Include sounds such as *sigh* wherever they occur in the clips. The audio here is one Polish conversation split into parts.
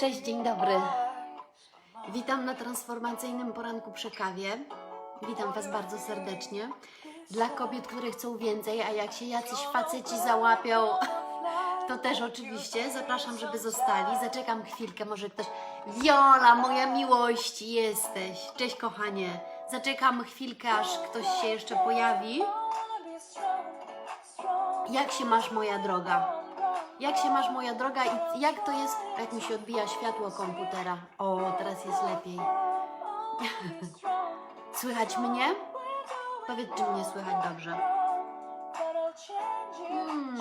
Cześć, dzień dobry. Witam na transformacyjnym poranku przy kawie. Witam Was bardzo serdecznie. Dla kobiet, które chcą więcej, a jak się jacyś faceci załapią, to też oczywiście zapraszam, żeby zostali. Zaczekam chwilkę, może ktoś. Jola, moja miłość, jesteś. Cześć, kochanie. Zaczekam chwilkę, aż ktoś się jeszcze pojawi. Jak się masz, moja droga? Jak się masz, moja droga, i jak to jest, jak mi się odbija światło komputera? O, teraz jest lepiej. *laughs* Słychać mnie? Powiedz, czy mnie słychać dobrze. Hmm.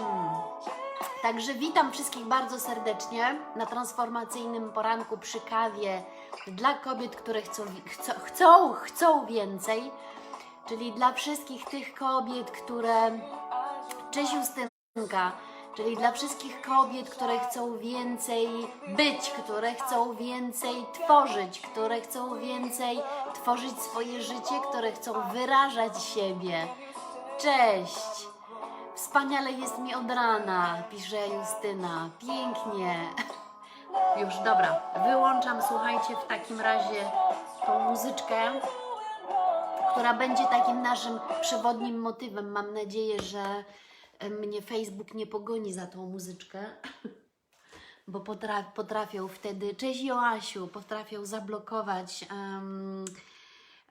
Także witam wszystkich bardzo serdecznie na transformacyjnym poranku przy kawie dla kobiet, które chcą, chcą, chcą, chcą więcej, czyli dla wszystkich tych kobiet, które. Cześć Justynka, czyli dla wszystkich kobiet, które chcą więcej być, które chcą więcej tworzyć, które chcą więcej tworzyć swoje życie, które chcą wyrażać siebie. Cześć! Wspaniale jest mi od rana, pisze Justyna. Pięknie. *laughs* Już dobra, wyłączam, słuchajcie, w takim razie tą muzyczkę, która będzie takim naszym przewodnim motywem. Mam nadzieję, że mnie Facebook nie pogoni za tą muzyczkę, bo potraf, potrafią wtedy, cześć Joasiu, potrafią zablokować um,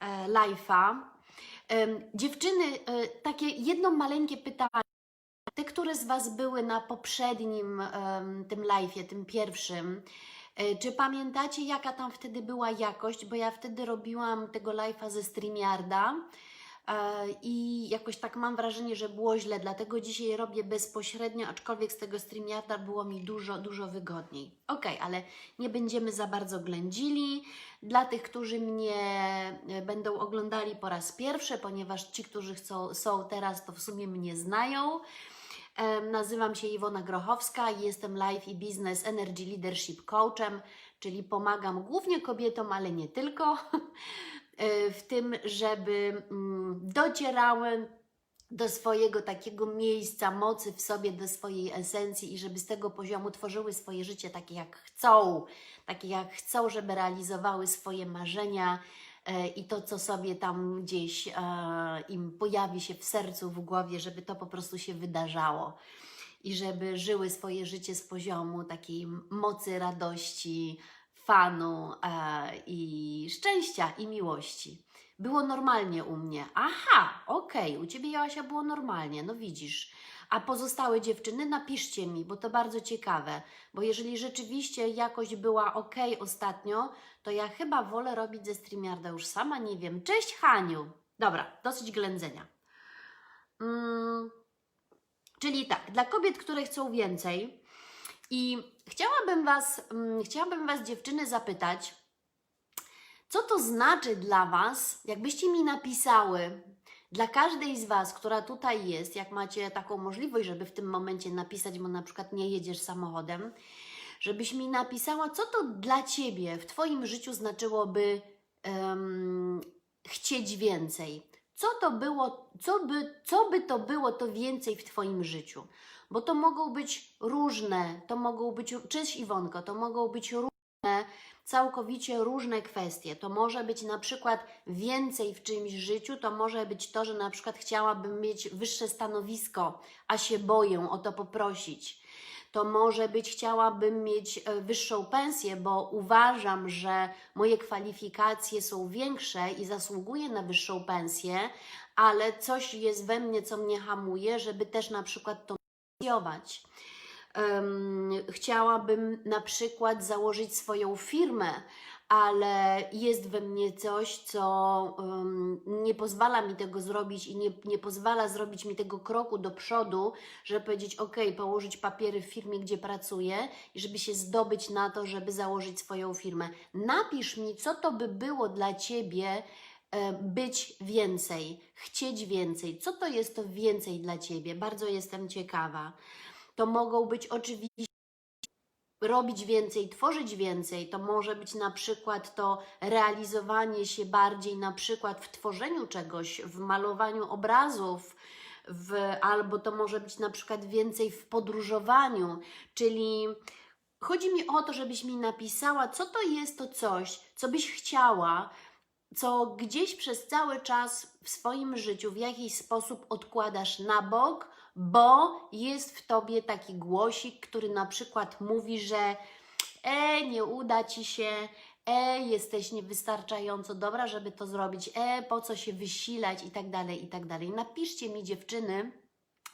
e, live'a. Em, dziewczyny, e, takie jedno maleńkie pytanie. Te, które z Was były na poprzednim em, tym live'ie, tym pierwszym, e, czy pamiętacie, jaka tam wtedy była jakość? Bo ja wtedy robiłam tego live'a ze StreamYarda i jakoś tak mam wrażenie, że było źle, dlatego dzisiaj robię bezpośrednio, aczkolwiek z tego StreamYarda było mi dużo, dużo wygodniej. Ok, ale nie będziemy za bardzo ględzili. Dla tych, którzy mnie e, będą oglądali po raz pierwszy, ponieważ ci, którzy chcą, są teraz, to w sumie mnie znają. Nazywam się Iwona Grochowska i jestem Life i Business Energy Leadership Coachem, czyli pomagam głównie kobietom, ale nie tylko, *laughs* w tym, żeby mm, docierały do swojego takiego miejsca mocy w sobie, do swojej esencji i żeby z tego poziomu tworzyły swoje życie takie jak chcą, takie jak chcą, żeby realizowały swoje marzenia e, i to, co sobie tam gdzieś e, im pojawi się w sercu, w głowie, żeby to po prostu się wydarzało. I żeby żyły swoje życie z poziomu takiej mocy, radości, fanu e, i szczęścia i miłości. Było normalnie u mnie. Aha, okej, u Ciebie Joasia było normalnie, no widzisz. A pozostałe dziewczyny, napiszcie mi, bo to bardzo ciekawe. Bo jeżeli rzeczywiście jakość była ok ostatnio, to ja chyba wolę robić ze StreamYarda już sama, nie wiem. Cześć Haniu! Dobra, dosyć ględzenia. Mm, czyli tak, dla kobiet, które chcą więcej i chciałabym Was, mm, chciałabym Was dziewczyny zapytać, co to znaczy dla Was, jakbyście mi napisały, dla każdej z Was, która tutaj jest, jak macie taką możliwość, żeby w tym momencie napisać, bo na przykład nie jedziesz samochodem, żebyś mi napisała, co to dla Ciebie w Twoim życiu znaczyłoby em, chcieć więcej. Co to było, co by, co by to było to więcej w Twoim życiu? Bo to mogą być różne, to mogą być, cześć Iwonko, to mogą być różne, całkowicie różne kwestie. To może być na przykład więcej w czymś życiu, to może być to, że na przykład chciałabym mieć wyższe stanowisko, a się boję o to poprosić. To może być chciałabym mieć e, wyższą pensję, bo uważam, że moje kwalifikacje są większe i zasługuję na wyższą pensję, ale coś jest we mnie, co mnie hamuje, żeby też na przykład to negocjować. Em, chciałabym na przykład założyć swoją firmę, ale jest we mnie coś, co em, nie pozwala mi tego zrobić i nie, nie pozwala zrobić mi tego kroku do przodu, żeby powiedzieć, ok, położyć papiery w firmie, gdzie pracuję i żeby się zdobyć na to, żeby założyć swoją firmę. Napisz mi, co to by było dla Ciebie e, być więcej, chcieć więcej. Co to jest to więcej dla Ciebie? Bardzo jestem ciekawa. To mogą być oczywiście robić więcej, tworzyć więcej. To może być na przykład to realizowanie się bardziej na przykład w tworzeniu czegoś, w malowaniu obrazów, w, albo to może być na przykład więcej w podróżowaniu, czyli chodzi mi o to, żebyś mi napisała, co to jest to coś, co byś chciała, co gdzieś przez cały czas w swoim życiu w jakiś sposób odkładasz na bok, bo jest w tobie taki głosik, który na przykład mówi, że e, nie uda ci się, e, jesteś niewystarczająco dobra, żeby to zrobić, e, po co się wysilać i tak dalej, i tak dalej. Napiszcie mi dziewczyny,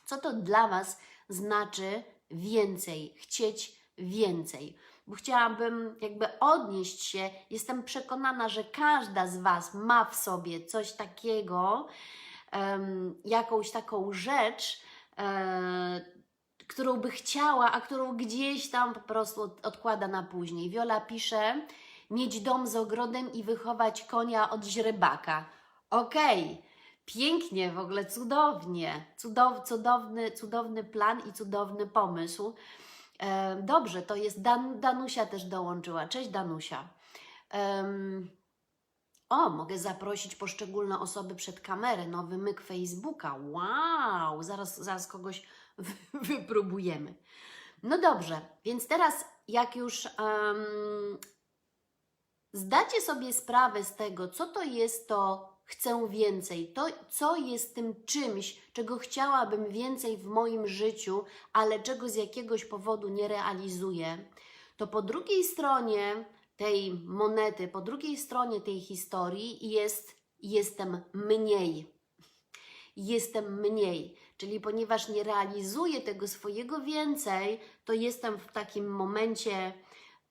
co to dla Was znaczy więcej, chcieć więcej. Bo chciałabym jakby odnieść się, jestem przekonana, że każda z Was ma w sobie coś takiego, em, jakąś taką rzecz, którą by chciała, a którą gdzieś tam po prostu od, odkłada na później. Wiola pisze, mieć dom z ogrodem i wychować konia od źrebaka. Okej, pięknie, w ogóle cudownie, Cudow, cudowny, cudowny plan i cudowny pomysł. E, dobrze, to jest Dan, Danusia też dołączyła. Cześć Danusia. Em, o, mogę zaprosić poszczególne osoby przed kamerę. Nowy myk Facebooka. Wow, zaraz, zaraz kogoś *laughs* wy, wypróbujemy. No dobrze, więc teraz jak już em, zdacie sobie sprawę z tego, co to jest to chcę więcej, to co jest tym czymś, czego chciałabym więcej w moim życiu, ale czego z jakiegoś powodu nie realizuję, to po drugiej stronie tej monety, po drugiej stronie tej historii jest jestem mniej. Jestem mniej. Czyli ponieważ nie realizuję tego swojego więcej, to jestem w takim momencie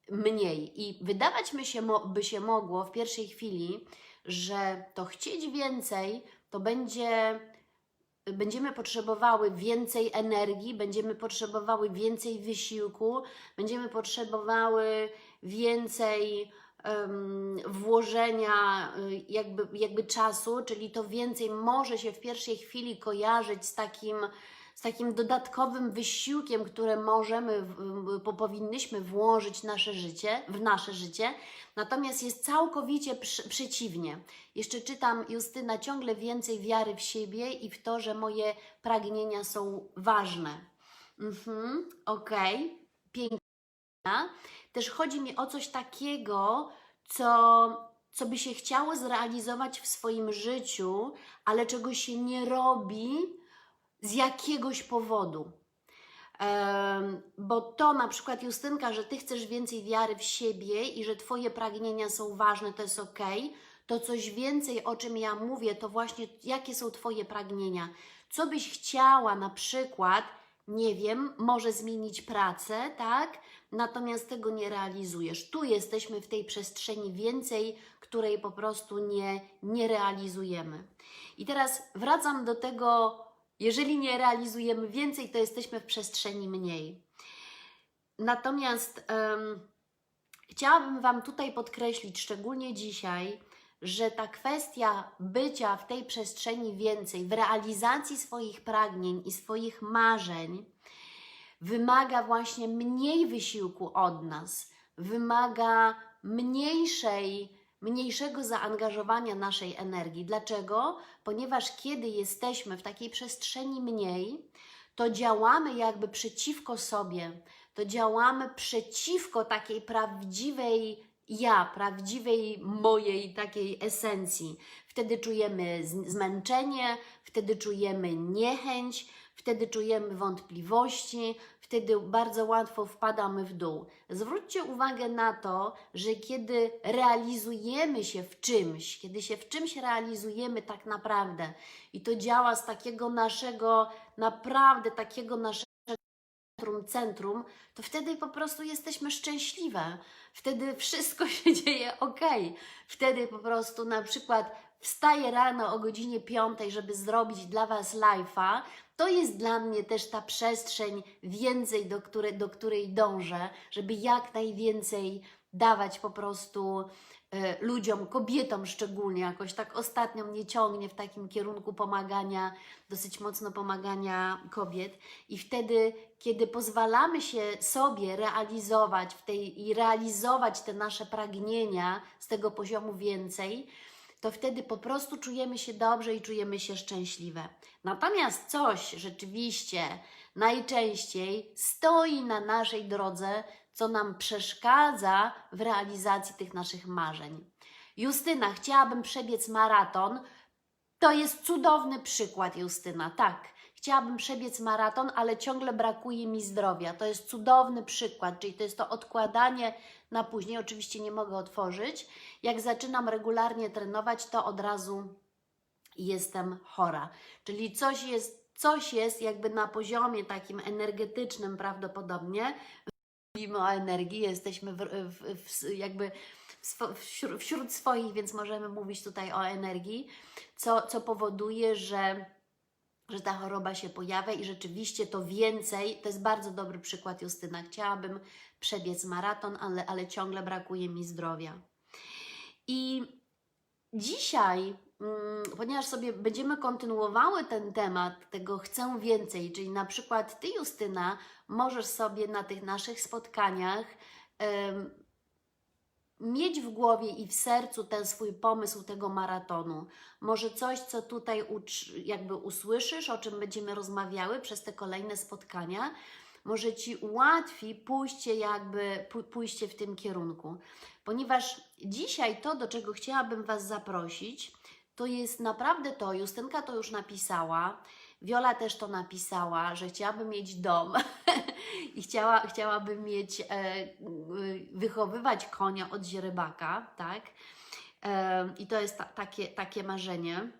mniej. I wydawać mi się, by się mogło w pierwszej chwili, że to chcieć więcej, to będzie będziemy potrzebowały więcej energii, będziemy potrzebowały więcej wysiłku, będziemy potrzebowały więcej włożenia y, jakby, jakby czasu, czyli to więcej może się w pierwszej chwili kojarzyć z takim, z takim dodatkowym wysiłkiem, które możemy, po, powinnyśmy włożyć nasze życie, w nasze życie, natomiast jest całkowicie przeciwnie. Jeszcze czytam, Justyna, ciągle więcej wiary w siebie i w to, że moje pragnienia są ważne. Mhm, okej, pięknie. Też chodzi mi o coś takiego, co, co by się chciało zrealizować w swoim życiu, ale czego się nie robi z jakiegoś powodu. Em, bo to na przykład Justynka, że ty chcesz więcej wiary w siebie i że twoje pragnienia są ważne, to jest ok. To coś więcej, o czym ja mówię, to właśnie jakie są twoje pragnienia. Co byś chciała na przykład, nie wiem, może zmienić pracę, tak? Natomiast tego nie realizujesz. Tu jesteśmy w tej przestrzeni więcej, której po prostu nie, nie realizujemy. I teraz wracam do tego, jeżeli nie realizujemy więcej, to jesteśmy w przestrzeni mniej. Natomiast em, chciałabym Wam tutaj podkreślić, szczególnie dzisiaj, że ta kwestia bycia w tej przestrzeni więcej, w realizacji swoich pragnień i swoich marzeń, wymaga właśnie mniej wysiłku od nas, wymaga mniejszej, mniejszego zaangażowania naszej energii. Dlaczego? Ponieważ kiedy jesteśmy w takiej przestrzeni mniej, to działamy jakby przeciwko sobie, to działamy przeciwko takiej prawdziwej ja, prawdziwej mojej takiej esencji. Wtedy czujemy zmęczenie, wtedy czujemy niechęć, wtedy czujemy wątpliwości, wtedy bardzo łatwo wpadamy w dół. Zwróćcie uwagę na to, że kiedy realizujemy się w czymś, kiedy się w czymś realizujemy tak naprawdę i to działa z takiego naszego, naprawdę takiego naszego centrum, centrum, to wtedy po prostu jesteśmy szczęśliwe. Wtedy wszystko *laughs* się dzieje ok. Wtedy po prostu na przykład wstaję rano o godzinie 5, żeby zrobić dla Was live'a. To jest dla mnie też ta przestrzeń więcej, do, które, do której dążę, żeby jak najwięcej dawać po prostu ludziom, kobietom szczególnie, jakoś tak ostatnio mnie ciągnie w takim kierunku pomagania, dosyć mocno pomagania kobiet. I wtedy, kiedy pozwalamy się sobie realizować w tej i realizować te nasze pragnienia z tego poziomu więcej, to wtedy po prostu czujemy się dobrze i czujemy się szczęśliwe. Natomiast coś rzeczywiście najczęściej stoi na naszej drodze, co nam przeszkadza w realizacji tych naszych marzeń. Justyna, chciałabym przebiec maraton. To jest cudowny przykład, Justyna. Tak, chciałabym przebiec maraton, ale ciągle brakuje mi zdrowia. To jest cudowny przykład, czyli to jest to odkładanie na później. Oczywiście nie mogę otworzyć. Jak zaczynam regularnie trenować, to od razu jestem chora. Czyli coś jest, coś jest jakby na poziomie takim energetycznym prawdopodobnie. Mówimy o energii, jesteśmy w, w, w, jakby wśród, wśród swoich, więc możemy mówić tutaj o energii, co, co powoduje, że, że ta choroba się pojawia i rzeczywiście to więcej, to jest bardzo dobry przykład Justyna, chciałabym przebiec maraton, ale, ale ciągle brakuje mi zdrowia. I dzisiaj, ponieważ sobie będziemy kontynuowały ten temat tego chcę więcej, czyli na przykład Ty, Justyna, możesz sobie na tych naszych spotkaniach mieć w głowie i w sercu ten swój pomysł tego maratonu. Może coś, co tutaj jakby usłyszysz, o czym będziemy rozmawiały przez te kolejne spotkania, może Ci ułatwi pójście jakby, pó- pójście w tym kierunku. Ponieważ dzisiaj to, do czego chciałabym Was zaprosić, to jest naprawdę to, Justynka to już napisała, Wiola też to napisała, że chciałaby mieć dom *laughs* i chciała, chciałabym mieć, e, y, wychowywać konia od źrebaka, tak? E, I to jest ta, takie, takie marzenie.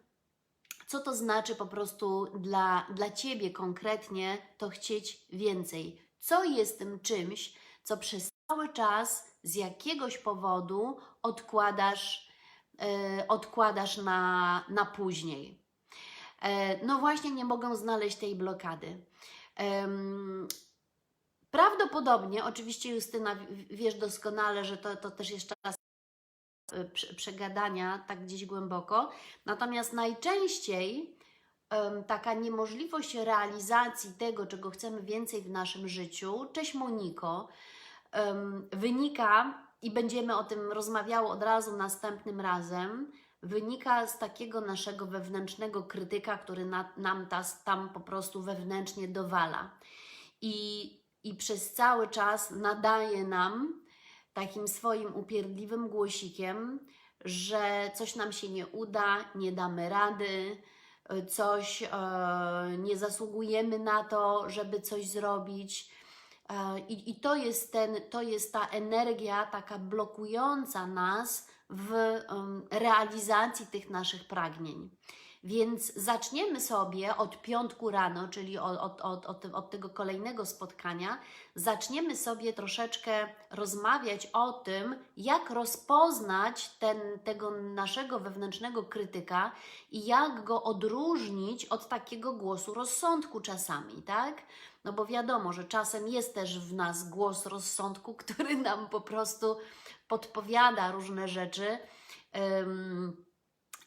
Co to znaczy po prostu dla, dla Ciebie konkretnie to chcieć więcej? Co jest tym czymś, co przez cały czas z jakiegoś powodu odkładasz, e, odkładasz na, na później? E, no właśnie, nie mogę znaleźć tej blokady. Prawdopodobnie, oczywiście Justyna, wiesz doskonale, że to, to też jest czas e, prze- przegadania tak gdzieś głęboko. Natomiast najczęściej taka niemożliwość realizacji tego, czego chcemy więcej w naszym życiu, cześć Moniko, wynika i będziemy o tym rozmawiały od razu następnym razem, wynika z takiego naszego wewnętrznego krytyka, który na, nam tam po prostu wewnętrznie dowala. I, I przez cały czas nadaje nam takim swoim upierdliwym głosikiem, że coś nam się nie uda, nie damy rady, coś e, nie zasługujemy na to, żeby coś zrobić. E, I, I to jest ten, to jest ta energia taka blokująca nas w realizacji tych naszych pragnień. Więc zaczniemy sobie od piątku rano, czyli od, od, od, od tego kolejnego spotkania, zaczniemy sobie troszeczkę rozmawiać o tym, jak rozpoznać ten, tego naszego wewnętrznego krytyka i jak go odróżnić od takiego głosu rozsądku czasami, tak? No bo wiadomo, że czasem jest też w nas głos rozsądku, który *laughs* nam po prostu podpowiada różne rzeczy. Ym,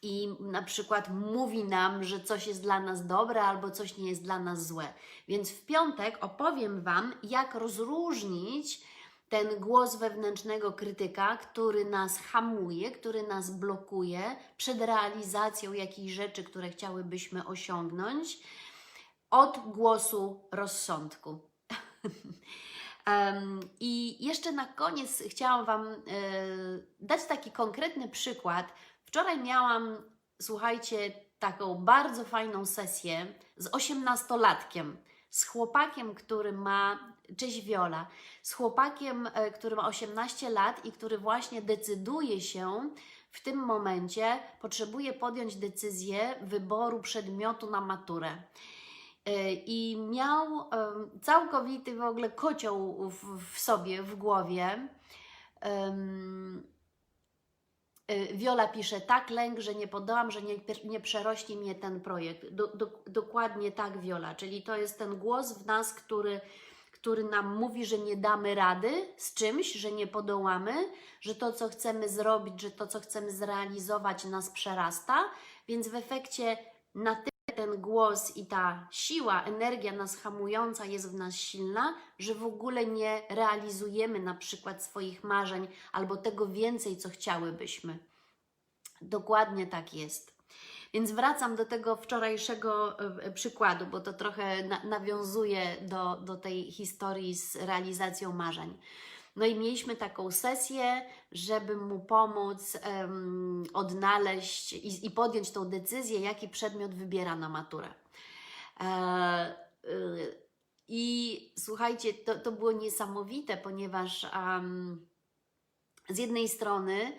i na przykład mówi nam, że coś jest dla nas dobre albo coś nie jest dla nas złe. Więc w piątek opowiem Wam, jak rozróżnić ten głos wewnętrznego krytyka, który nas hamuje, który nas blokuje przed realizacją jakichś rzeczy, które chciałybyśmy osiągnąć, od głosu rozsądku. *laughs* I jeszcze na koniec chciałam Wam e, dać taki konkretny przykład. Wczoraj miałam, słuchajcie, taką bardzo fajną sesję z osiemnastolatkiem, z chłopakiem, który ma, cześć Wiola, z chłopakiem, e, który ma 18 lat i który właśnie decyduje się w tym momencie, potrzebuje podjąć decyzję wyboru przedmiotu na maturę. E, I miał całkowity w ogóle kocioł w, sobie, w głowie. Y, Wiola pisze, tak lęk, że nie podołam, że nie, nie przerośnie mnie ten projekt. Do, do, dokładnie tak, Wiola. Czyli to jest ten głos w nas, który, który nam mówi, że nie damy rady z czymś, że nie podołamy, że to, co chcemy zrobić, że to, co chcemy zrealizować, nas przerasta. Więc w efekcie na tyle ten głos i ta siła, energia nas hamująca jest w nas silna, że w ogóle nie realizujemy na przykład swoich marzeń albo tego więcej, co chciałybyśmy. Dokładnie tak jest. Więc wracam do tego wczorajszego e, przykładu, bo to trochę na, nawiązuje do, do tej historii z realizacją marzeń. No i mieliśmy taką sesję, żeby mu pomóc em, odnaleźć i, i podjąć tą decyzję, jaki przedmiot wybiera na maturę. E, y, I słuchajcie, to, to było niesamowite, ponieważ em, z jednej strony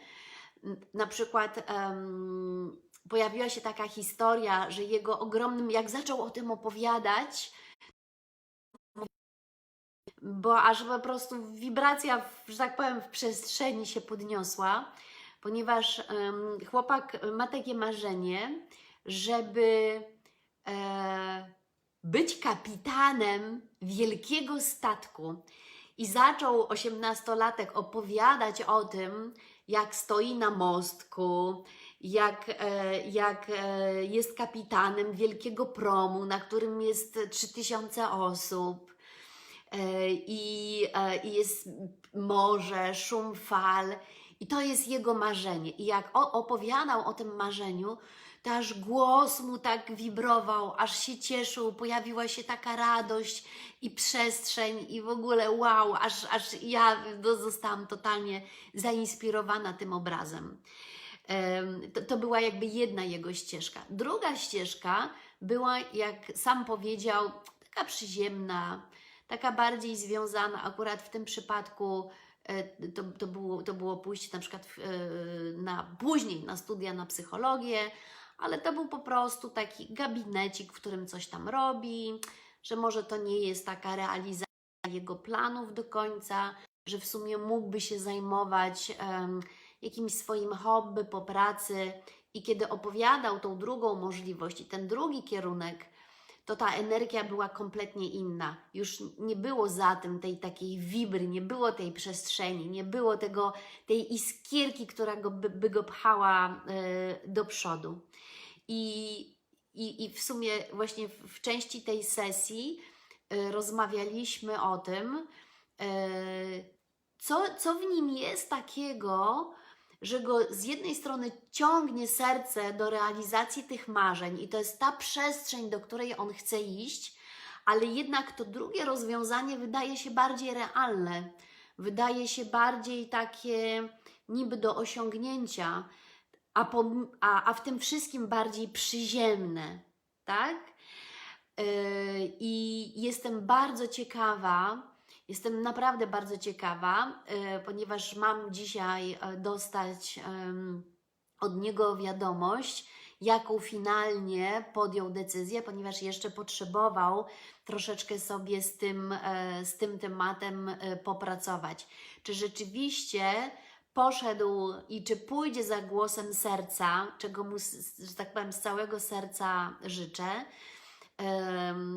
na przykład em, pojawiła się taka historia, że jego ogromnym, jak zaczął o tym opowiadać, bo aż po prostu wibracja, że tak powiem, w przestrzeni się podniosła, ponieważ em, chłopak ma takie marzenie, żeby e, być kapitanem wielkiego statku. I zaczął osiemnastolatek opowiadać o tym, jak stoi na mostku, jak, e, jak e, jest kapitanem wielkiego promu, na którym jest 3000 osób i, e, i jest morze, szum fal. I to jest jego marzenie. I jak opowiadał o tym marzeniu, to aż głos mu tak wibrował, aż się cieszył, pojawiła się taka radość i przestrzeń i w ogóle wow, aż, aż ja no, zostałam totalnie zainspirowana tym obrazem. Em, To, to była jakby jedna jego ścieżka. Druga ścieżka była, jak sam powiedział, taka przyziemna, taka bardziej związana akurat w tym przypadku. e, To, to, było, to było pójście na przykład e, na, później na studia na psychologię, ale to był po prostu taki gabinecik, w którym coś tam robi, że może to nie jest taka realizacja jego planów do końca, że w sumie mógłby się zajmować em, jakimś swoim hobby po pracy. I kiedy opowiadał tą drugą możliwość i ten drugi kierunek, to ta energia była kompletnie inna. Już nie było za tym tej takiej wibry, nie było tej przestrzeni, nie było tego, tej iskierki, która go, by, by go pchała e, do przodu. I, i, I w sumie właśnie w, w części tej sesji e, rozmawialiśmy o tym, e, co, co w nim jest takiego, że go z jednej strony ciągnie serce do realizacji tych marzeń i to jest ta przestrzeń, do której on chce iść, ale jednak to drugie rozwiązanie wydaje się bardziej realne, wydaje się bardziej takie niby do osiągnięcia, a, po, a, a w tym wszystkim bardziej przyziemne, tak? Yy, I jestem bardzo ciekawa, jestem naprawdę bardzo ciekawa, yy, ponieważ mam dzisiaj e, dostać od niego wiadomość, jaką finalnie podjął decyzję, ponieważ jeszcze potrzebował troszeczkę sobie z tym, e, z tym tematem e, popracować. Czy rzeczywiście poszedł i czy pójdzie za głosem serca, czego mu, że tak powiem, z całego serca życzę,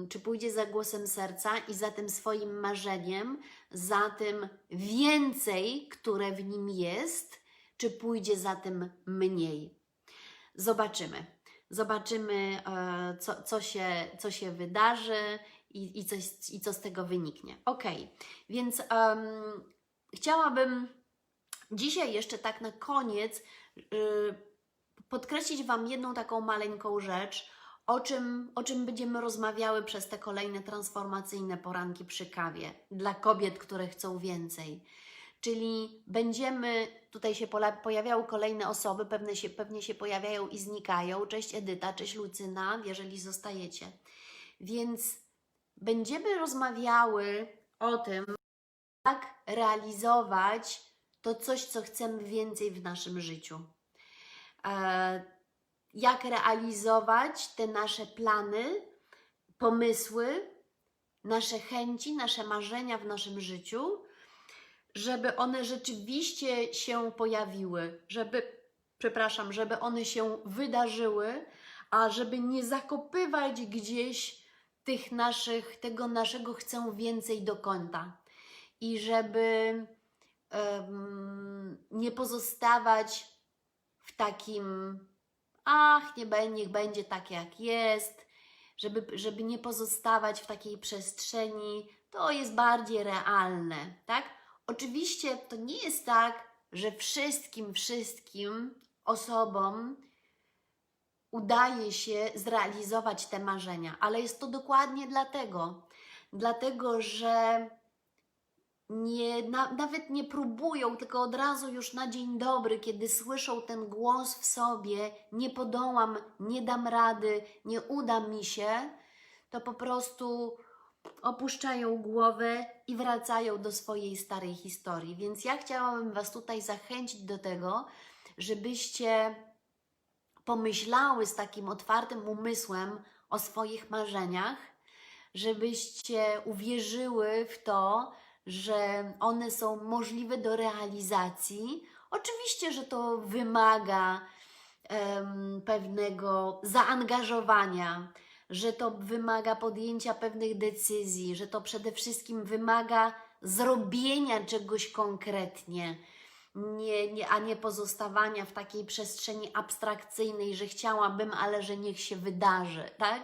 czy pójdzie za głosem serca i za tym swoim marzeniem, za tym więcej, które w nim jest, czy pójdzie za tym mniej. Zobaczymy. Zobaczymy, e, co, co, się, co się wydarzy i, i, coś, i co z tego wyniknie. Ok, więc em, chciałabym dzisiaj jeszcze tak na koniec y, podkreślić Wam jedną taką maleńką rzecz, o czym, o czym będziemy rozmawiały przez te kolejne transformacyjne poranki przy kawie dla kobiet, które chcą więcej. Czyli będziemy, tutaj się pojawiały kolejne osoby, pewne się, pewnie się pojawiają i znikają. Cześć Edyta, cześć Lucyna, jeżeli zostajecie. Więc będziemy rozmawiały o tym, jak realizować to coś, co chcemy więcej w naszym życiu. E, jak realizować te nasze plany, pomysły, nasze chęci, nasze marzenia w naszym życiu, żeby one rzeczywiście się pojawiły, żeby, przepraszam, żeby one się wydarzyły, a żeby nie zakopywać gdzieś tych naszych, tego naszego chcę więcej do kąta i żeby em, nie pozostawać w takim ach, nie niech będzie tak jak jest, żeby, żeby nie pozostawać w takiej przestrzeni, to jest bardziej realne, tak? Oczywiście to nie jest tak, że wszystkim, wszystkim osobom udaje się zrealizować te marzenia, ale jest to dokładnie dlatego, dlatego że nie, na, nawet nie próbują, tylko od razu już na dzień dobry, kiedy słyszą ten głos w sobie, nie podołam, nie dam rady, nie uda mi się, to po prostu opuszczają głowę i wracają do swojej starej historii. Więc ja chciałabym Was tutaj zachęcić do tego, żebyście pomyślały z takim otwartym umysłem o swoich marzeniach, żebyście uwierzyły w to, że one są możliwe do realizacji. Oczywiście, że to wymaga em, pewnego zaangażowania, że to wymaga podjęcia pewnych decyzji, że to przede wszystkim wymaga zrobienia czegoś konkretnie, nie, nie, a nie pozostawania w takiej przestrzeni abstrakcyjnej, że chciałabym, ale że niech się wydarzy, tak?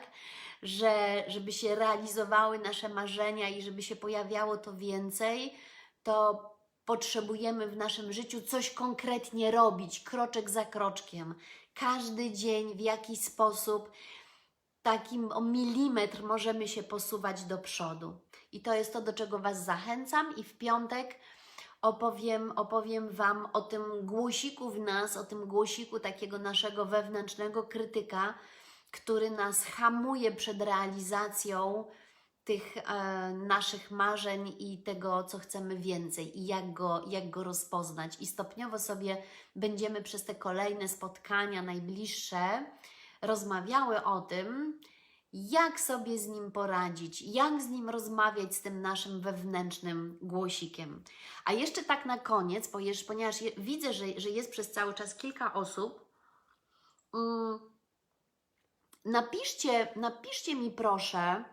Że, żeby się realizowały nasze marzenia i żeby się pojawiało to więcej, to potrzebujemy w naszym życiu coś konkretnie robić, kroczek za kroczkiem. Każdy dzień w jakiś sposób takim o milimetr możemy się posuwać do przodu. I to jest to, do czego Was zachęcam. I w piątek opowiem, opowiem Wam o tym głosiku w nas, o tym głosiku takiego naszego wewnętrznego krytyka, który nas hamuje przed realizacją tych e, naszych marzeń i tego, co chcemy więcej i jak go, jak go rozpoznać. I stopniowo sobie będziemy przez te kolejne spotkania najbliższe rozmawiały o tym, jak sobie z nim poradzić, jak z nim rozmawiać z tym naszym wewnętrznym głosikiem. A jeszcze tak na koniec, ponieważ, widzę, że, że jest przez cały czas kilka osób, mm, napiszcie, napiszcie mi proszę,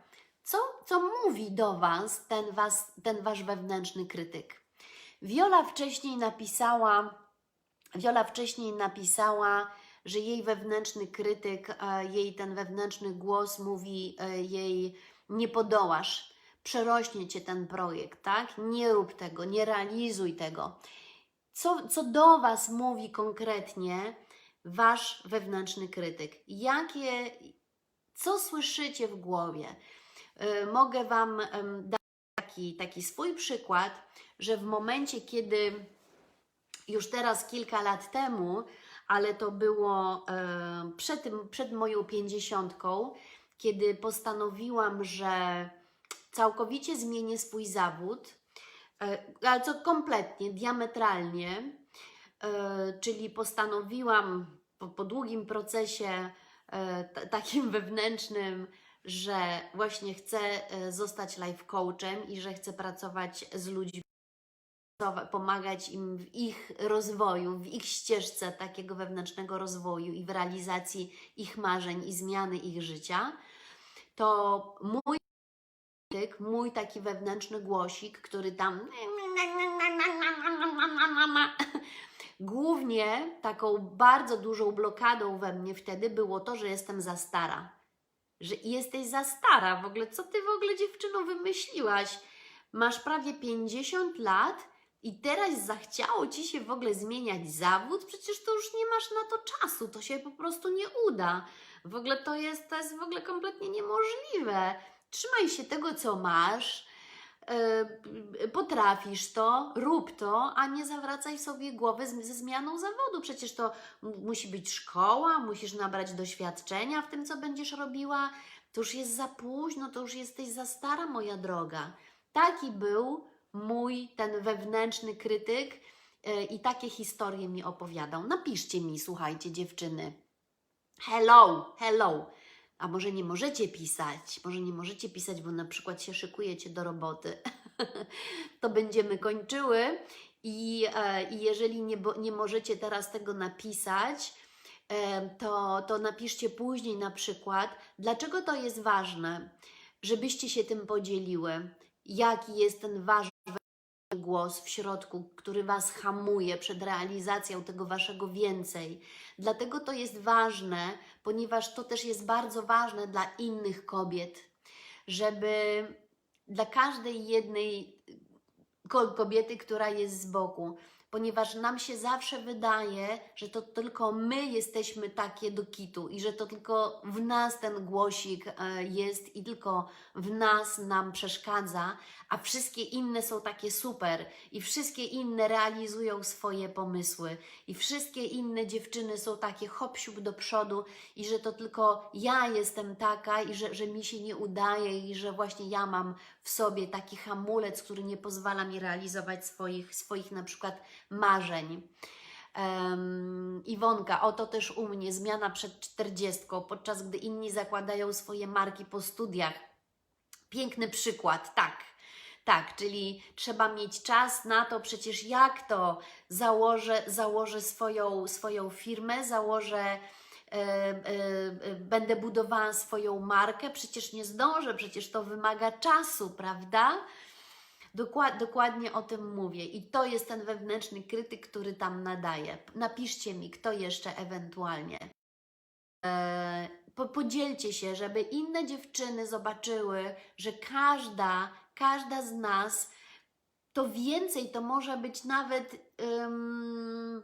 co, co mówi do Was ten, was ten Wasz wewnętrzny krytyk. Wiola wcześniej napisała, Wiola wcześniej napisała, że jej wewnętrzny krytyk, e, jej ten wewnętrzny głos mówi e, jej nie podołasz, przerośnie cię ten projekt, tak? Nie rób tego, nie realizuj tego. Co, co do Was mówi konkretnie Wasz wewnętrzny krytyk? Jakie, co słyszycie w głowie? E, Mogę Wam dać taki, taki swój przykład, że w momencie, kiedy już teraz kilka lat temu, ale to było e, przed, przed moją pięćdziesiątką, kiedy postanowiłam, że całkowicie zmienię swój zawód, e, ale co kompletnie, diametralnie, czyli postanowiłam po, po długim procesie e, takim *laughs* wewnętrznym, że właśnie chcę e, zostać life coachem i że chcę pracować z ludźmi pomagać im w ich rozwoju, w ich ścieżce takiego wewnętrznego rozwoju i w realizacji ich marzeń i zmiany ich życia, to mój mój taki wewnętrzny głosik, który tam głównie taką bardzo dużą blokadą we mnie wtedy było to, że jestem za stara. Że jesteś za stara. W ogóle, co ty w ogóle dziewczyno wymyśliłaś? Masz prawie 50 lat i teraz zachciało ci się w ogóle zmieniać zawód? Przecież to już nie masz na to czasu, to się po prostu nie uda. W ogóle to jest, to jest w ogóle kompletnie niemożliwe. Trzymaj się tego, co masz, potrafisz to, rób to, a nie zawracaj sobie głowy z, ze zmianą zawodu. Przecież to mu- musi być szkoła, musisz nabrać doświadczenia w tym, co będziesz robiła. To już jest za późno, to już jesteś za stara, moja droga. Taki był mój ten wewnętrzny krytyk e, i takie historie mi opowiadał. Napiszcie mi, słuchajcie, dziewczyny. Hello, hello. A może nie możecie pisać? Może nie możecie pisać, bo na przykład się szykujecie do roboty. *laughs* to będziemy kończyły. I, e, i jeżeli nie, nie możecie teraz tego napisać, e, to, to napiszcie później na przykład, dlaczego to jest ważne, żebyście się tym podzieliły. Jaki jest ten wasz głos w środku, który Was hamuje przed realizacją tego Waszego więcej. Dlatego to jest ważne, ponieważ to też jest bardzo ważne dla innych kobiet, żeby dla każdej jednej ko- kobiety, która jest z boku, ponieważ nam się zawsze wydaje, że to tylko my jesteśmy takie do kitu i że to tylko w nas ten głosik e, jest i tylko w nas nam przeszkadza, a wszystkie inne są takie super i wszystkie inne realizują swoje pomysły i wszystkie inne dziewczyny są takie hop do przodu i że to tylko ja jestem taka i że, że mi się nie udaje i że właśnie ja mam w sobie taki hamulec, który nie pozwala mi realizować swoich, swoich na przykład marzeń. Um, Iwonka, oto też u mnie zmiana przed czterdziestką, podczas gdy inni zakładają swoje marki po studiach. Piękny przykład, tak. Tak, czyli trzeba mieć czas na to, przecież jak to założę, założę swoją, swoją firmę, założę, będę budowała swoją markę, przecież nie zdążę, przecież to wymaga czasu, prawda? Dokład, dokładnie o tym mówię i to jest ten wewnętrzny krytyk, który tam nadaje. Napiszcie mi, kto jeszcze ewentualnie. E, po, podzielcie się, żeby inne dziewczyny zobaczyły, że każda, każda z nas to więcej, to może być nawet. ym,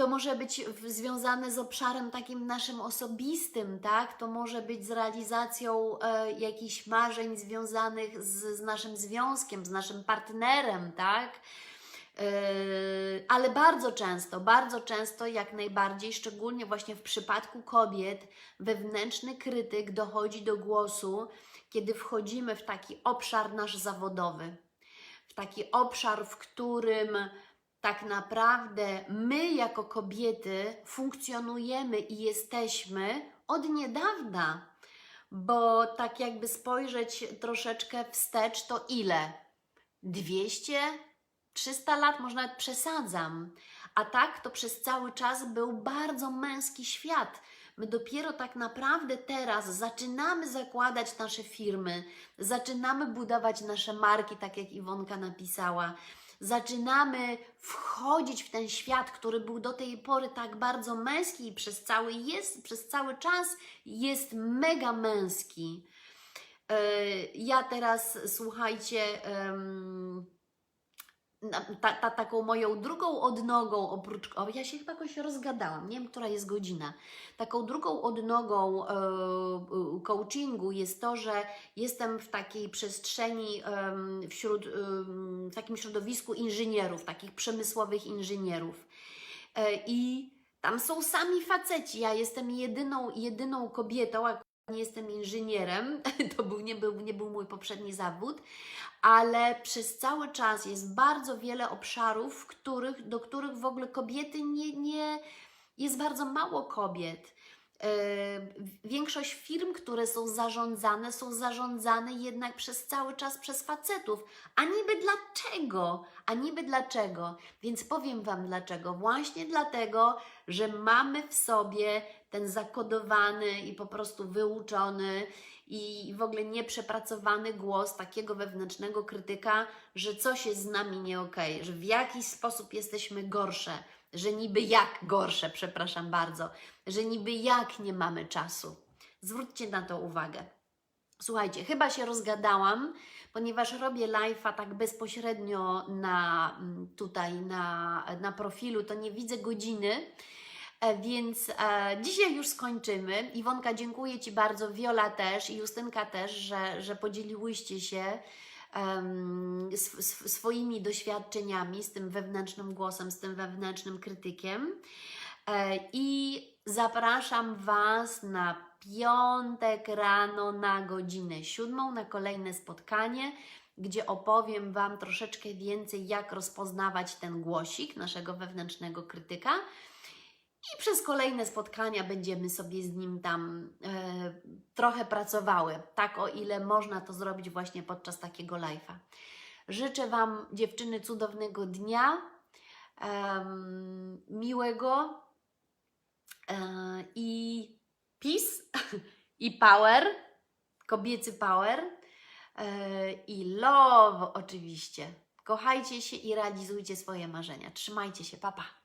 to może być związane z obszarem takim naszym osobistym, tak? To może być z realizacją e, jakichś marzeń związanych z, z naszym związkiem, z naszym partnerem, tak? E, ale bardzo często, bardzo często, jak najbardziej, szczególnie właśnie w przypadku kobiet, wewnętrzny krytyk dochodzi do głosu, kiedy wchodzimy w taki obszar nasz zawodowy, w taki obszar, w którym tak naprawdę my, jako kobiety, funkcjonujemy i jesteśmy od niedawna. Bo tak jakby spojrzeć troszeczkę wstecz, to ile? 200, 300 lat, może nawet przesadzam. A tak to przez cały czas był bardzo męski świat. My dopiero tak naprawdę teraz zaczynamy zakładać nasze firmy, zaczynamy budować nasze marki, tak jak Iwonka napisała. Zaczynamy wchodzić w ten świat, który był do tej pory tak bardzo męski i przez cały, jest, przez cały czas jest mega męski. E, Ja teraz, słuchajcie, ta, ta, taką moją drugą odnogą, oprócz. O, ja się chyba jakoś rozgadałam, nie wiem, która jest godzina. Taką drugą odnogą e, e, coachingu jest to, że jestem w takiej przestrzeni, wśród, w takim środowisku inżynierów, takich przemysłowych inżynierów. E, I tam są sami faceci. Ja jestem jedyną, jedyną kobietą, nie jestem inżynierem, *laughs* to był, nie, był, nie był mój poprzedni zawód, ale przez cały czas jest bardzo wiele obszarów, których, do których w ogóle kobiety nie, nie jest bardzo mało kobiet. Yy, Większość firm, które są zarządzane, są zarządzane jednak przez cały czas przez facetów. A niby dlaczego? A niby dlaczego? Więc powiem Wam dlaczego. Właśnie dlatego, że mamy w sobie ten zakodowany i po prostu wyuczony i w ogóle nieprzepracowany głos takiego wewnętrznego krytyka, że coś jest z nami nie okej, że w jakiś sposób jesteśmy gorsze, że niby jak gorsze, przepraszam bardzo, że niby jak nie mamy czasu. Zwróćcie na to uwagę. Słuchajcie, chyba się rozgadałam, ponieważ robię live'a tak bezpośrednio na mm, tutaj na, na profilu, to nie widzę godziny. E, Więc e, dzisiaj już skończymy. Iwonka, dziękuję Ci bardzo, Wiola też i Justynka też, że, że podzieliłyście się swoimi doświadczeniami z tym wewnętrznym głosem, z tym wewnętrznym krytykiem. E, I zapraszam Was na piątek rano na godzinę siódmą na kolejne spotkanie, gdzie opowiem Wam troszeczkę więcej, jak rozpoznawać ten głosik naszego wewnętrznego krytyka. I przez kolejne spotkania będziemy sobie z nim tam e, trochę pracowały, tak o ile można to zrobić właśnie podczas takiego live'a. Życzę Wam, dziewczyny, cudownego dnia, em, miłego e, i peace, *laughs* i power, kobiecy power e, i love oczywiście. Kochajcie się i realizujcie swoje marzenia. Trzymajcie się, papa. Pa.